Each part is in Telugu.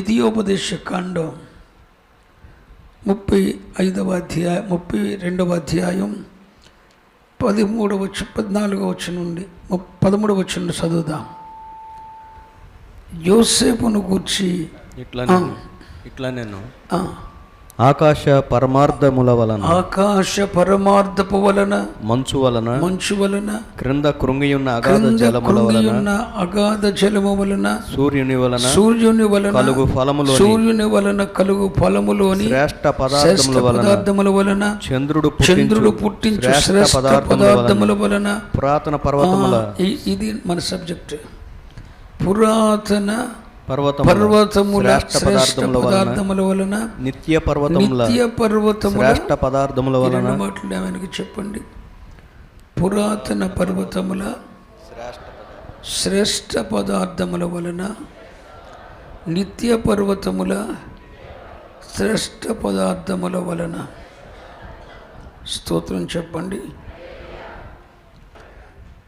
ద్వితీయోపదేశ కాండం ముప్పై ఐదవ అధ్యాయం ముప్పై రెండవ అధ్యాయం పదిమూడవ వచ్చి పద్నాలుగవ వచ్చి నుండి పదమూడవ వచ్చి నుండి చదువుదాం. యోసేపును గూర్చి ఇట్లా ఇట్లా నేను ఆకాశ పరమార్థముల వలన ఆకాశ పరమార్థపు వలన మంచు వలన మంచు వలన క్రింద కృంగియున్న అగాధ జలముల వలన అగాధ జలము వలన సూర్యుని వలన సూర్యుని వలన కలుగు ఫలములోని సూర్యుని వలన కలుగు ఫలములోని శ్రేష్ట పదార్థముల వలన పదార్థముల వలన చంద్రుడు చంద్రుడు పుట్టించు శ్రేష్ఠ శ్రేష్ఠ పదార్థముల వలన పురాతన పర్వతముల ఇది మన సబ్జెక్ట్. పురాతన పర్వతముల శ్రేష్ఠ పదార్థముల వలన నిత్య పర్వతముల నిత్య పర్వతముల శ్రేష్ఠ పదార్థముల వలన మాటలు ఏమైనా చెప్పండి? పురాతన పర్వతముల శ్రేష్ఠ పదార్థముల వలన నిత్య పర్వతముల శ్రేష్ఠ పదార్థముల వలన. స్తోత్రం చెప్పండి.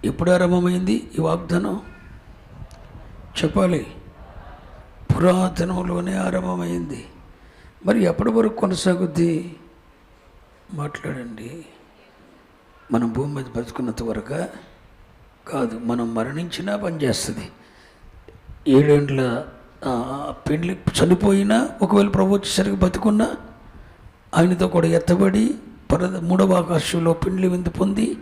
ఎప్పుడు ఆరంభమైంది ఈ వాగ్దానం? చెప్పాలి. పురాతనంలోనే ఆరంభమైంది. మరి ఎప్పటి వరకు కొనసాగుద్ది? మాట్లాడండి. మనం భూమి మీద బతుకున్నంత వరకు కాదు మనం మరణించినా పనిచేస్తుంది. ఏడేండ్ల ఆ, చనిపోయినా ఒకవేళ ప్రభు వచ్చేసరికి బతుకున్నా ఆయనతో కూడా ఎత్తబడి పర మూడవ ఆకాశంలో పిండ్లి విందు పొంది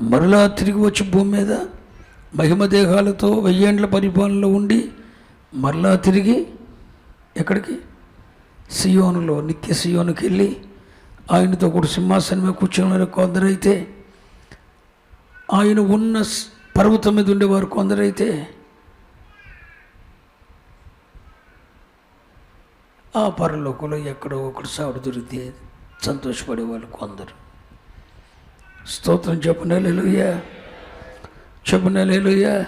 మరలా తిరిగి వచ్చి భూమి మీద మహిమ దేహాలతో వెయ్యేండ్ల పరిపాలనలో ఉండి మరలా తిరిగి ఎక్కడికి? సియోనులో నిత్య సియోనుకి వెళ్ళి ఆయనతో కూడా సింహాసనమే కూర్చున్నారు కొందరైతే ఆయన ఉన్న పర్వతం మీద ఉండేవారు కొందరైతే ఆ పరలోకంలో ఎక్కడో ఒకటి సావుడు దొరికితే సంతోషపడే వాళ్ళు కొందరు. స్తోత్రం చెప్పనలేలుయ్యా చెప్పనలేలుయ్యా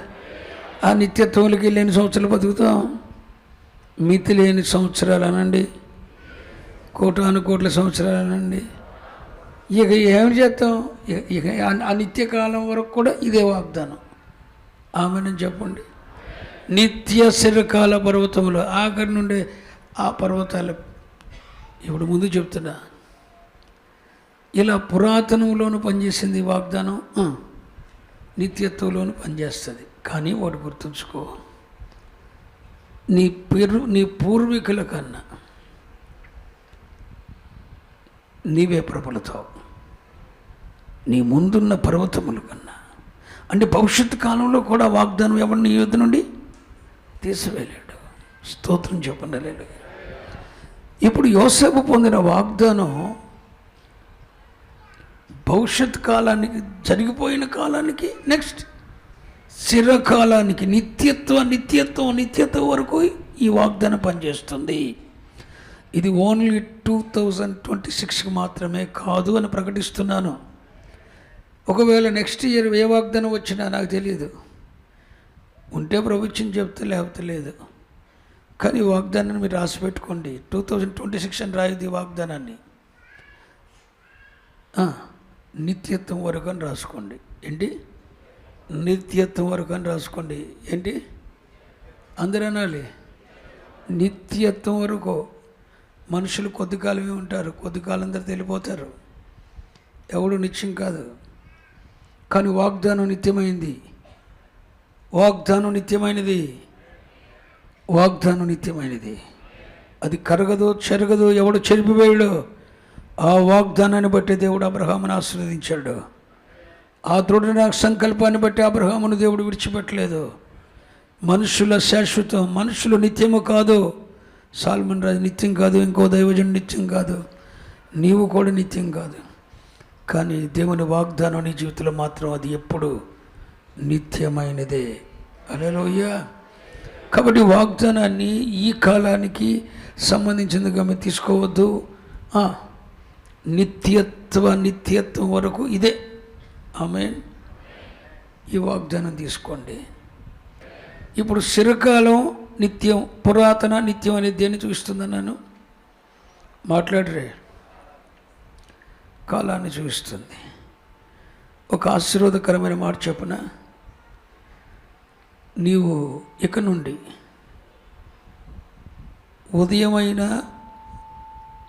ఆ నిత్యత్వంలోకి వెళ్ళి ఎన్ని సంవత్సరాలు బతుకుతాం. మితి లేని సంవత్సరాలు అనండి కోటాను కోట్ల సంవత్సరాలు అనండి ఇక ఏమి చేస్తాం? ఇక- ఇక ఆ- నిత్యకాలం వరకు కూడా ఇదే వాగ్దానం. ఆమెను చెప్పండి. నిత్య శిరకాల పర్వతంలో ఆఖరి నుండి ఆ పర్వతాలు. ఇప్పుడు ముందు చెప్తున్నా. ఇలా పురాతనంలోనూ పనిచేసింది వాగ్దానం నిత్యత్వంలోనూ పనిచేస్తుంది. కానీ వాడు గుర్తుంచుకో. నీ పేరు నీ పూర్వీకుల కన్నా నీవే ప్రబలుతావు. నీ ముందున్న పర్వతముల కన్నా. అంటే భవిష్యత్తు కాలంలో కూడా వాగ్దానం ఎవరిని? నీ యుద్ధ నుండి? తీసివేయలేడు. స్తోత్రం చెప్పండి ఇప్పుడు యోసేపు పొందిన వాగ్దానం భవిష్యత్ కాలానికి జరిగిపోయిన కాలానికి నెక్స్ట్ చిరకాలానికి నిత్యత్వ నిత్యత్వం నిత్యత్వం వరకు ఈ వాగ్దానం పనిచేస్తుంది. ఇది ఓన్లీ టూ థౌజండ్ ట్వంటీ సిక్స్కి మాత్రమే కాదు అని ప్రకటిస్తున్నాను. ఒకవేళ నెక్స్ట్ ఇయర్ ఏ వాగ్దానం వచ్చినా నాకు తెలియదు ఉంటే ప్రభుత్వం చెప్తే లేకపోతే లేదు. కానీ వాగ్దానాన్ని మీరు రాసి పెట్టుకోండి. టూ థౌజండ్ ట్వంటీ సిక్స్ అని రాయదు ఈ వాగ్దానాన్ని. నిత్యత్వం వరకు అని రాసుకోండి. ఏంటి? నిత్యత్వం వరకు అని రాసుకోండి. ఏంటి? అందరూ అనాలి. నిత్యత్వం వరకు మనుషులు కొద్ది కాలమే ఉంటారు. కొద్ది కాలం తెలిపోతారు. ఎవడు నిత్యం కాదు. కానీ వాగ్దానం నిత్యమైంది. వాగ్దానం నిత్యమైనది. వాగ్దానం నిత్యమైనది. అది కరగదు చెరగదు ఎవడు చెరిపివేయడు ఆ వాగ్దానాన్ని బట్టి దేవుడు అబ్రహామును ఆశీర్వదించాడు. ఆ దృఢ సంకల్పాన్ని బట్టి అబ్రహామును దేవుడు విడిచిపెట్టలేదు. మనుషుల శాశ్వతం మనుషులు నిత్యము కాదు. సాల్మన్ రాజు నిత్యం కాదు ఇంకో దైవజన్ నిత్యం కాదు. నీవు కూడా నిత్యం కాదు. కానీ దేవుని వాగ్దానం నీ జీవితంలో మాత్రం అది ఎప్పుడు నిత్యమైనదే. అలలోయ కాబట్టి వాగ్దానాన్ని ఈ కాలానికి సంబంధించినదిగా మేము తీసుకోవద్దు. నిత్యత్వ నిత్యత్వం వరకు ఇదే. ఆమె ఈ వాగ్దానం తీసుకోండి. ఇప్పుడు చిరకాలం నిత్యం పురాతన నిత్యం అనేది దేన్ని చూపిస్తుందన్నాను మాట్లాడరే. కాలాన్ని చూపిస్తుంది. ఒక ఆశీర్వాదకరమైన మాట చెప్పిన? నీవు ఇక నుండి ఉదయమైన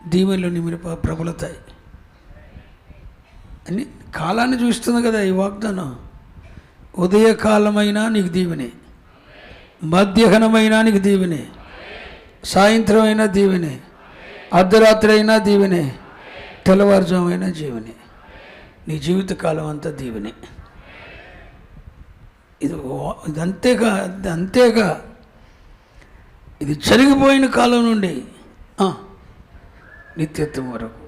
దీవెనలు నిమిడి ప్రబలతాయి అని కాలాన్ని చూస్తుంది కదా ఈ వాగ్దానం. ఉదయకాలమైనా నీకు దీవెనే. మధ్యాహ్నమైనా నీకు దీవెనే. సాయంత్రం అయినా దీవెనే. అర్ధరాత్రి అయినా దీవెనే. తెల్లవారుజామైనా జీవనే. నీ జీవితకాలం అంతా దీవెనే. ఇది ఇది అంతేగా ఇది అంతేగా ఇది జరిగిపోయిన కాలం నుండి నిత్యత్వం వరకు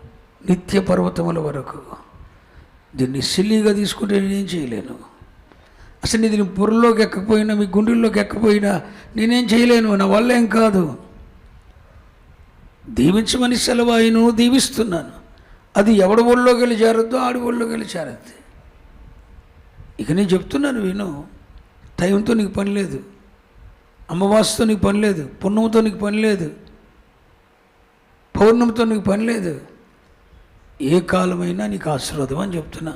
నిత్య పర్వతముల వరకు. దీన్ని సిల్లీగా తీసుకుంటే నేనేం చేయలేను. అసలు ఇది బుర్రలోకి ఎక్కకపోయినా మీ గుండెల్లోకి ఎక్కపోయినా నేనేం చేయలేను. నా వల్ల ఏం కాదు. దీవించమని సెలవాయిను దీవిస్తున్నాను. అది ఎవడి ఒళ్ళోకి వెళ్ళి చేరద్దో ఆడి ఒళ్ళోకి వెళ్ళి చేరద్ది. ఇక నేను చెప్తున్నాను విను. టైంతో నీకు పని లేదు. అమ్మవాసుతో నీకు పని లేదు. పున్నముతో నీకు పని లేదు. పౌర్ణమితో నీకు పని లేదు. ఏ కాలమైనా నీకు ఆశీర్వాదం అని చెప్తున్నా.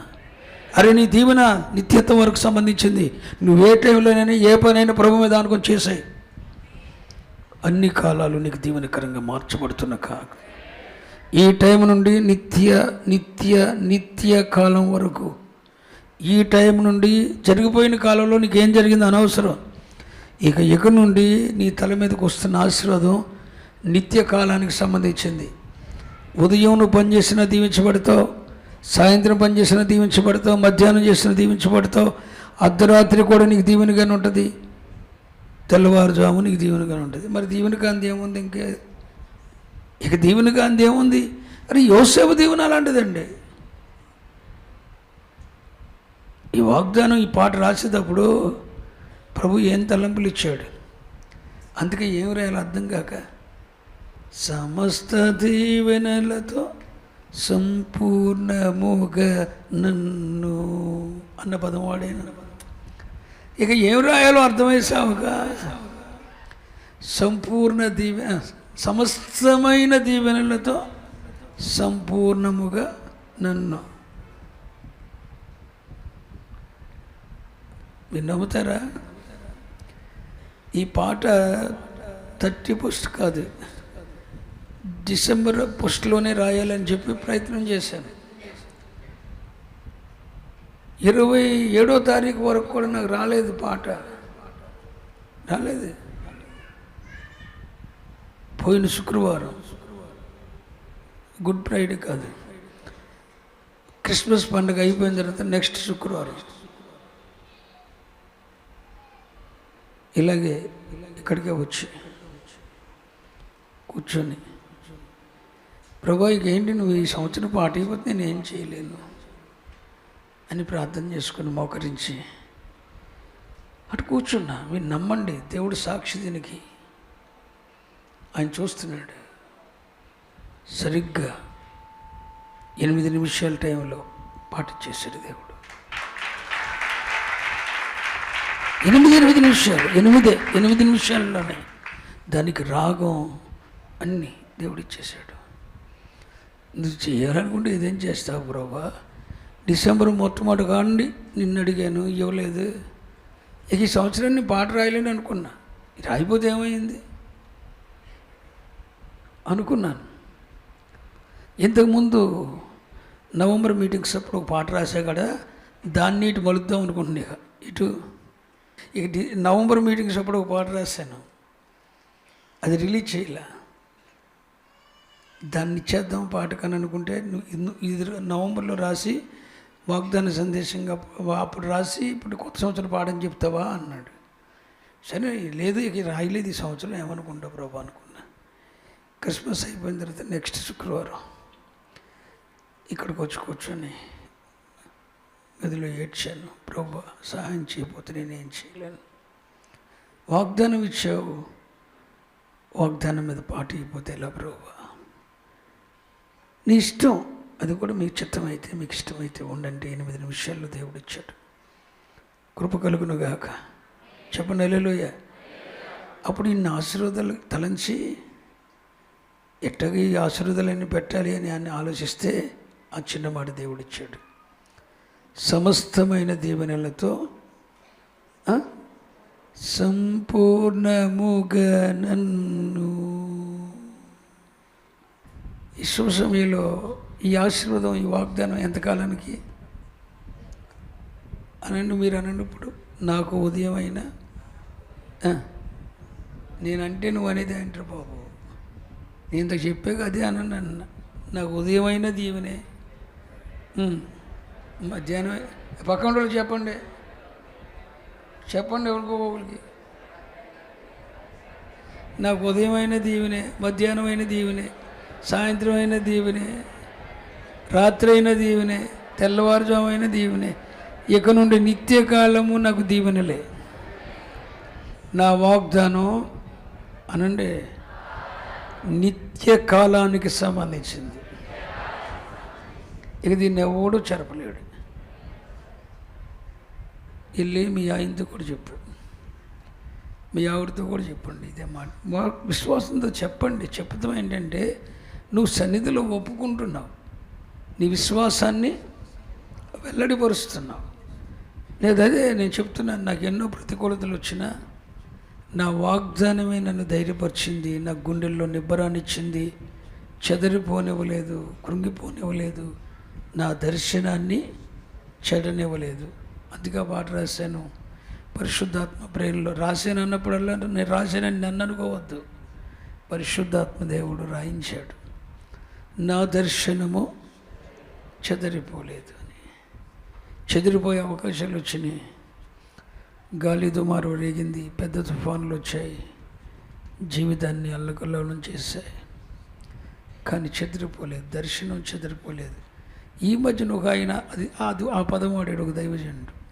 అరే నీ దీవెన నిత్యత్వం వరకు సంబంధించింది. నువ్వు ఏ టైంలోనైనా ఏ పనైనా ప్రభు మీద అనుకొని చేసాయి. అన్ని కాలాలు నీకు దీవెనకరంగా మార్చబడుతున్న కా ఈ టైం నుండి నిత్య నిత్య నిత్య కాలం వరకు ఈ టైం నుండి జరిగిపోయిన కాలంలో నీకు ఏం జరిగింది అనవసరం. ఇక ఇక నుండి నీ తల మీదకి వస్తున్న ఆశీర్వాదం నిత్య కాలానికి సంబంధించింది. ఉదయం నువ్వు పనిచేసిన దీవించబడతావు సాయంత్రం పనిచేసిన దీవించబడతావు మధ్యాహ్నం చేసిన దీవించబడతావు అర్ధరాత్రి కూడా నీకు దీవెనగానే ఉంటుంది. తెల్లవారుజాము నీకు దీవెనగానే ఉంటుంది. మరి దీవెనకాంతి ఏముంది ఇంకే? ఇక దీవెనకాంతి ఏముంది? అరే యోసేపు దీవెన అలాంటిదండి. ఈ వాగ్దానం ఈ పాట రాసేటప్పుడు ప్రభు ఏం తలంపులు ఇచ్చాడు? అందుకే ఏం రాయాలో అర్థం కాక సమస్త దీవెనలతో సంపూర్ణముగా నన్ను అన్న పదం వాడేన. ఇక ఏం రాయాలో అర్థమయ్యేసావుగా సంపూర్ణ దీవె సమస్తమైన దీవెనలతో సంపూర్ణముగా నన్ను. మీరు నమ్ముతారా? ఈ పాట థర్టీ పోస్ట్ కాదు. డిసెంబర్ పోస్ట్లోనే రాయాలని చెప్పి ప్రయత్నం చేశాను. ఇరవై ఏడో తారీఖు వరకు కూడా నాకు రాలేదు పాట. రాలేదు. పోయిన శుక్రవారం. గుడ్ ఫ్రైడే కాదు. క్రిస్మస్ పండుగ అయిపోయిన తర్వాత నెక్స్ట్ శుక్రవారం. ఇలాగే ఇక్కడికే వచ్చి కూర్చొని ప్రభా ఇక ఏంటి నువ్వు ఈ సంవత్సరం పాటైపోతే నేను ఏం చేయలేను అని ప్రార్థన చేసుకుని మోకరించి అటు కూర్చున్నా. మీరు నమ్మండి దేవుడు సాక్షి దీనికి. ఆయన చూస్తున్నాడు. సరిగ్గా ఎనిమిది నిమిషాల టైంలో పాట చేశాడు దేవుడు. ఎనిమిది ఎనిమిది నిమిషాలు ఎనిమిదే ఎనిమిది నిమిషాల్లోనే దానికి రాగం అన్నీ దేవుడు ఇచ్చేశాడు. నువ్వు చేయాలనుకుంటే ఇదేం చేస్తావు ప్రభా? డిసెంబర్ మొట్టమొదటి కాండి నిన్ను అడిగాను ఇవ్వలేదు. ఇక ఈ సంవత్సరాన్ని పాట రాయలేను అనుకున్నా. రాయిపోతే ఏమైంది? అనుకున్నాను. ఇంతకుముందు నవంబర్ మీటింగ్స్ అప్పుడు ఒక పాట రాసా కదా దాన్ని ఇటు మలుద్దాం అనుకుంటున్నా ఇటు ఇక నవంబర్ మీటింగ్స్ అప్పుడు ఒక పాట రాశాను. అది రిలీజ్ చేయలే. దాన్ని ఇచ్చేద్దాం పాటకని అనుకుంటే నువ్వు ఇది నవంబర్లో రాసి వాగ్దాన సందేశంగా అప్పుడు రాసి ఇప్పుడు కొత్త సంవత్సరం పాడని చెప్తావా అన్నాడు. సరే లేదు ఇక రాయలేదు ఈ సంవత్సరం ఏమనుకుంటా ప్రభా అనుకున్నా. క్రిస్మస్ అయిపోయిన తర్వాత నెక్స్ట్ శుక్రవారం ఇక్కడికి వచ్చి కూర్చొని గదిలో ఏడ్చాను. ప్రభా సహాయం చేయకపోతే నేనేం చేయలేను. వాగ్దానం ఇచ్చావు. వాగ్దానం మీద పాట అయిపోతే ఎలా ప్రభా? నీ ఇష్టం. అది కూడా మీకు చిత్తమైతే మీకు ఇష్టమైతే ఉండండి. ఎనిమిది నిమిషాల్లో దేవుడు ఇచ్చాడు. కృప కలుగునుగాక చెప్ప నెలలోయ అప్పుడు ఇన్ని ఆశీర్వాదాలు తలంచి ఎట్టగా ఈ ఆశీర్వాదాలన్నీ పెట్టాలి అని అని ఆలోచిస్తే ఆ చిన్నమాట దేవుడిచ్చాడు సమస్తమైన దీవెనలతో సంపూర్ణముగా నన్ను ఈ శుభ సమయంలో ఈ ఆశీర్వాదం ఈ వాగ్దానం ఎంతకాలానికి? అనండి మీరు అన్నప్పుడు నాకు ఉదయం అయినా నేనంటే నువ్వు అనేది అంటారు బాబు? నేను ఇంత చెప్పాక అదే అనండి అన్న. నాకు ఉదయం అయినా దీవెనే మధ్యాహ్నం పక్కన వాళ్ళు చెప్పండి. చెప్పండి ఎవరికో ఒకరికి. నాకు ఉదయం అయిన దీవెనే మధ్యాహ్నం అయిన దీవెనే సాయంత్రం అయిన దీవెనే రాత్రి అయిన దీవెనే తెల్లవారుజామైన దీవెనే ఇక నుండి నిత్యకాలము నాకు దీవెనలే. నా వాగ్దానం అనండి నిత్య కాలానికి సంబంధించింది. ఇక దీన్ని ఎవడు చెరపలేడు. వెళ్ళి మీ ఆయనతో కూడా చెప్పు. మీ ఆవిడతో కూడా చెప్పండి. ఇదే మాట. మా విశ్వాసంతో చెప్పండి. చెప్పుతాం ఏంటంటే నువ్వు సన్నిధిలో ఒప్పుకుంటున్నావు. నీ విశ్వాసాన్ని వెల్లడిపరుస్తున్నావు. లేదు అదే నేను చెప్తున్నాను నాకు ఎన్నో ప్రతికూలతలు వచ్చినా నా వాగ్దానమే నన్ను ధైర్యపరిచింది నా గుండెల్లో నిబ్బరానిచ్చింది చెదరిపోనివ్వలేదు కృంగిపోనివ్వలేదు నా దర్శనాన్ని చెడనివ్వలేదు. అందుకే పాట రాశాను. పరిశుద్ధాత్మ ప్రేరణలో రాశాను అన్నప్పుడల్లా నేను రాశానని నన్ను అనుకోవద్దు. పరిశుద్ధాత్మ దేవుడు రాయించాడు. నా దర్శనము చెదరిపోలేదు అని. చెదిరిపోయే అవకాశాలు వచ్చినాయి. గాలి దుమారు రేగింది పెద్ద తుఫానులు వచ్చాయి జీవితాన్ని అల్లకల్లోలం చేశాయి. కానీ చెదిరిపోలేదు దర్శనం చెదిరిపోలేదు. ఈ మధ్యన ఒక ఆయన అది అది ఆ పదం వాడాడు ఒక దైవజనుడు.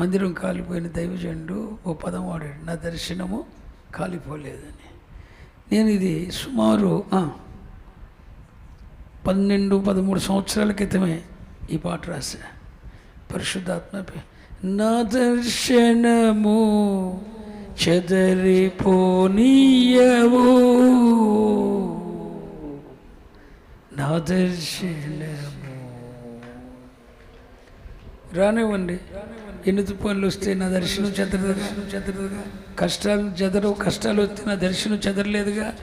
మందిరం కాలిపోయిన దైవజనుడు ఓ పదం వాడాడు నా దర్శనము కాలిపోలేదని. నేను ఇది సుమారు పన్నెండు పదమూడు సంవత్సరాల క్రితమే ఈ పాట రాశా. పరిశుద్ధాత్మ నా దర్శనము చెదరిపోనీయవు. నా దర్శనము. రానివ్వండి. ఎన్ని తుఫాన్లు వస్తే నా దర్శనం చెదరదుగా చెదరదుగా కష్టాలు చెదరవు. కష్టాలు వస్తే నా దర్శనం చెదరలేదుగా.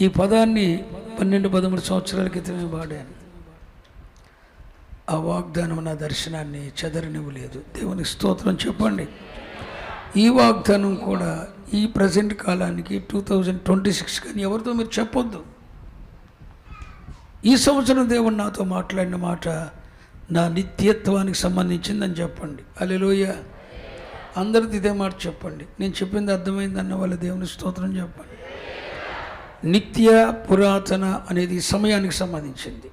ఈ పదాన్ని పన్నెండు పదమూడు సంవత్సరాల క్రితమే వాడాను. ఆ వాగ్దానం నా దర్శనాన్ని చెదరనివ్వలేదు. దేవునికి స్తోత్రం చెప్పండి. ఈ వాగ్దానం కూడా ఈ ప్రజెంట్ కాలానికి టూ థౌజండ్ ట్వంటీ సిక్స్ కానీ ఎవరితో మీరు చెప్పొద్దు. ఈ సంవత్సరం దేవుడు నాతో మాట్లాడిన మాట నా నిత్యత్వానికి సంబంధించిందని చెప్పండి. అలెలోయ అందరిది ఇదే మాట చెప్పండి. నేను చెప్పింది అర్థమైందన్న వాళ్ళ దేవుని స్తోత్రం చెప్పండి. నిత్య పురాతన అనేది సమయానికి సంబంధించింది.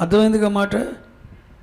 అర్థమైందిగా మాట?